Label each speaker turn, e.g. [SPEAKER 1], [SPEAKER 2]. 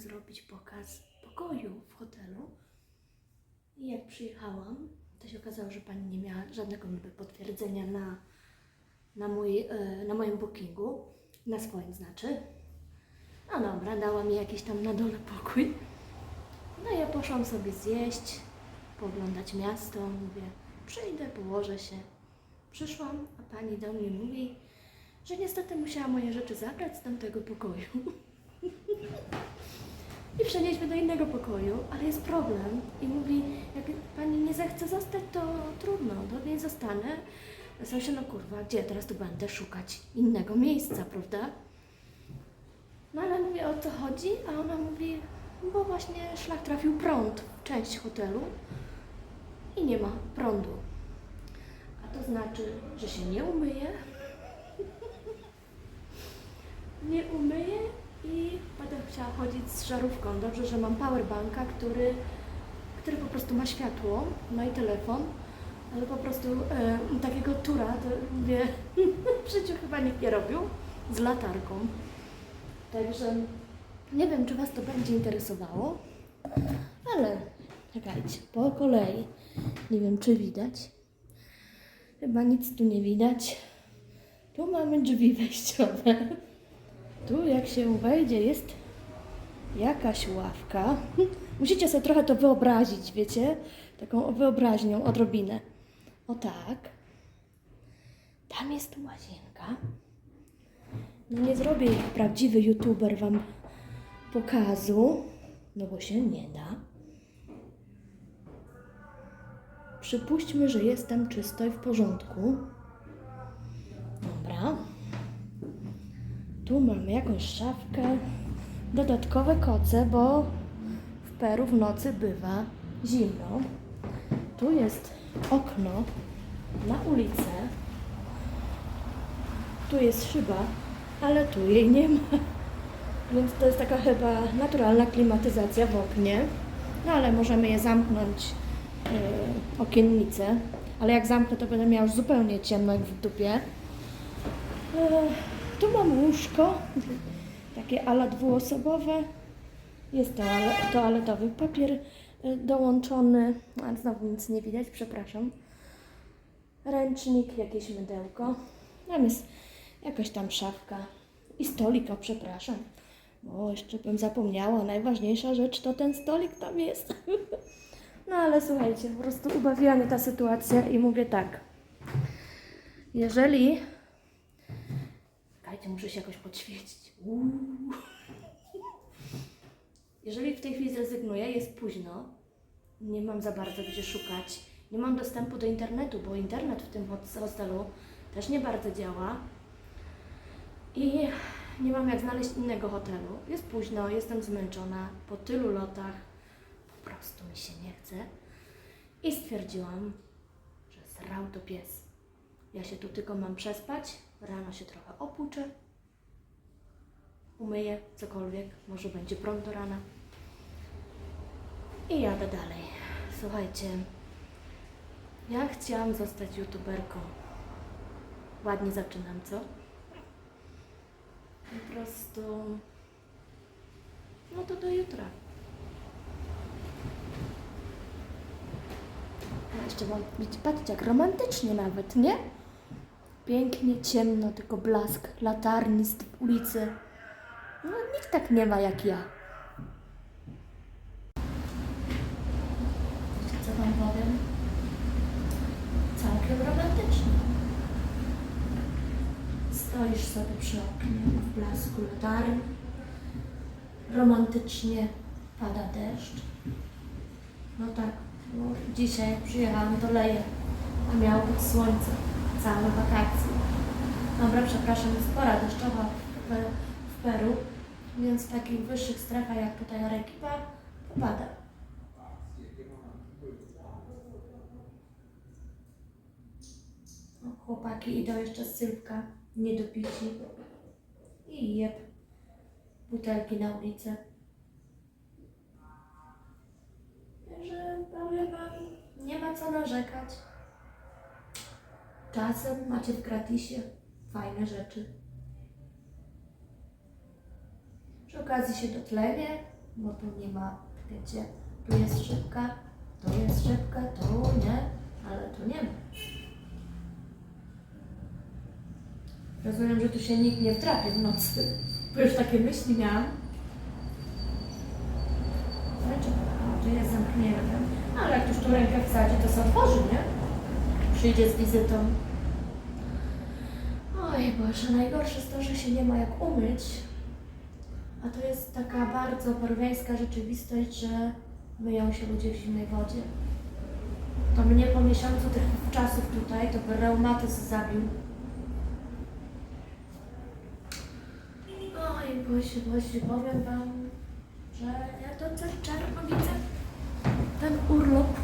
[SPEAKER 1] zrobić pokaz pokoju w hotelu. I jak przyjechałam, to się okazało, że pani nie miała żadnego niby potwierdzenia na, na, mój, e, na moim bookingu, na swoim znaczy. No dobra, dała mi jakiś tam na dole pokój. No ja poszłam sobie zjeść, pooglądać miasto, mówię, przyjdę, położę się. Przyszłam, a pani do mnie mówi, że niestety musiała moje rzeczy zabrać z tamtego pokoju. I przenieśmy do innego pokoju, ale jest problem. I mówi, jak pani nie zechce zostać, to trudno, to nie zostanę. Sensie, no kurwa, gdzie teraz tu będę szukać innego miejsca, prawda? No ale mówię, o co chodzi? A ona mówi, bo właśnie szlak trafił prąd w część hotelu i nie ma prądu. A to znaczy, że się nie umyje, nie umyję i będę chciała chodzić z żarówką. Dobrze, że mam powerbanka, który, który po prostu ma światło, no i telefon, ale po prostu e, takiego tura, to mówię, w życiu chyba nikt nie robił, z latarką. Także nie wiem, czy Was to będzie interesowało, ale czekajcie, po kolei. Nie wiem, czy widać. Chyba nic tu nie widać. Tu mamy drzwi wejściowe. Tu jak się wejdzie jest jakaś ławka. Musicie sobie trochę to wyobrazić, wiecie? Taką wyobraźnią, odrobinę. O tak. Tam jest łazienka. No nie zrobię jak prawdziwy youtuber wam pokazu, no bo się nie da. Przypuśćmy, że jest tam czysto i w porządku. Mamy jakąś szafkę, dodatkowe koce, bo w Peru w nocy bywa zimno. Tu jest okno na ulicę. Tu jest szyba, ale tu jej nie ma. Więc to jest taka chyba naturalna klimatyzacja w oknie. No ale możemy je zamknąć, yy, okiennice. Ale jak zamknę, to będę miała już zupełnie ciemno jak w dupie. Yy, tu mam łóżko, takie ala dwuosobowe. Jest toale, toaletowy papier yy, dołączony, ale znowu nic nie widać, przepraszam. Ręcznik, jakieś mydełko. Tam jest jakaś tam szafka i stolik, o przepraszam. O, jeszcze bym zapomniała, najważniejsza rzecz to ten stolik tam jest. No ale słuchajcie, po prostu ubawiła mnie ta sytuacja i mówię tak. Jeżeli... Czekajcie, muszę się jakoś podświecić. Jeżeli w tej chwili zrezygnuję, jest późno, nie mam za bardzo gdzie szukać, nie mam dostępu do internetu, bo internet w tym hostelu też nie bardzo działa i nie mam jak znaleźć innego hotelu. Jest późno, jestem zmęczona po tylu lotach, po prostu mi się nie chce i stwierdziłam, że srał to pies. Ja się tu tylko mam przespać, rano się trochę opłuczę, umyję cokolwiek, może będzie prąd do rana i jadę dalej. Słuchajcie, ja chciałam zostać youtuberką. Ładnie zaczynam, co? Po prostu. No to do jutra. A jeszcze mam, patrzcie, jak romantycznie nawet, nie? Pięknie, ciemno, tylko blask latarni z ulicy. No nikt tak nie ma jak ja. Co wam powiem? Całkiem romantycznie. Stoisz sobie przy oknie w blasku latarni. Romantycznie pada deszcz. No tak, no dzisiaj przyjechałam to leje, a miało być słońce. Całe wakacje. Dobra, przepraszam, jest pora deszczowa w, w Peru, więc w takich wyższych strefach jak tutaj Arequipa to pada. No, chłopaki idą jeszcze z Sylwka, niedopici. I jeb, butelki na ulicę. Także powiem wam, nie ma co narzekać. Czasem macie w gratisie fajne rzeczy. Przy okazji się dotlenię, bo tu nie ma, wiecie, tu jest szybka, tu jest szybka, tu nie, ale tu nie ma. Rozumiem, że tu się nikt nie wtrapi w nocy, bo już takie myśli miałam. Ale czy, o, tu jest zamknięte. Ale jak już tu rękę wsadzi, to się otworzy, nie? Przyjdzie z wizytą. Oj Boże, najgorsze jest to, że się nie ma jak umyć. A to jest taka bardzo peruwiańska rzeczywistość, że myją się ludzie w zimnej wodzie. To mnie po miesiącu tych czasów tutaj, to by reumatyzm zabił. Oj Boże, Boże, powiem Wam, że ja to czarno widzę. Ten urlop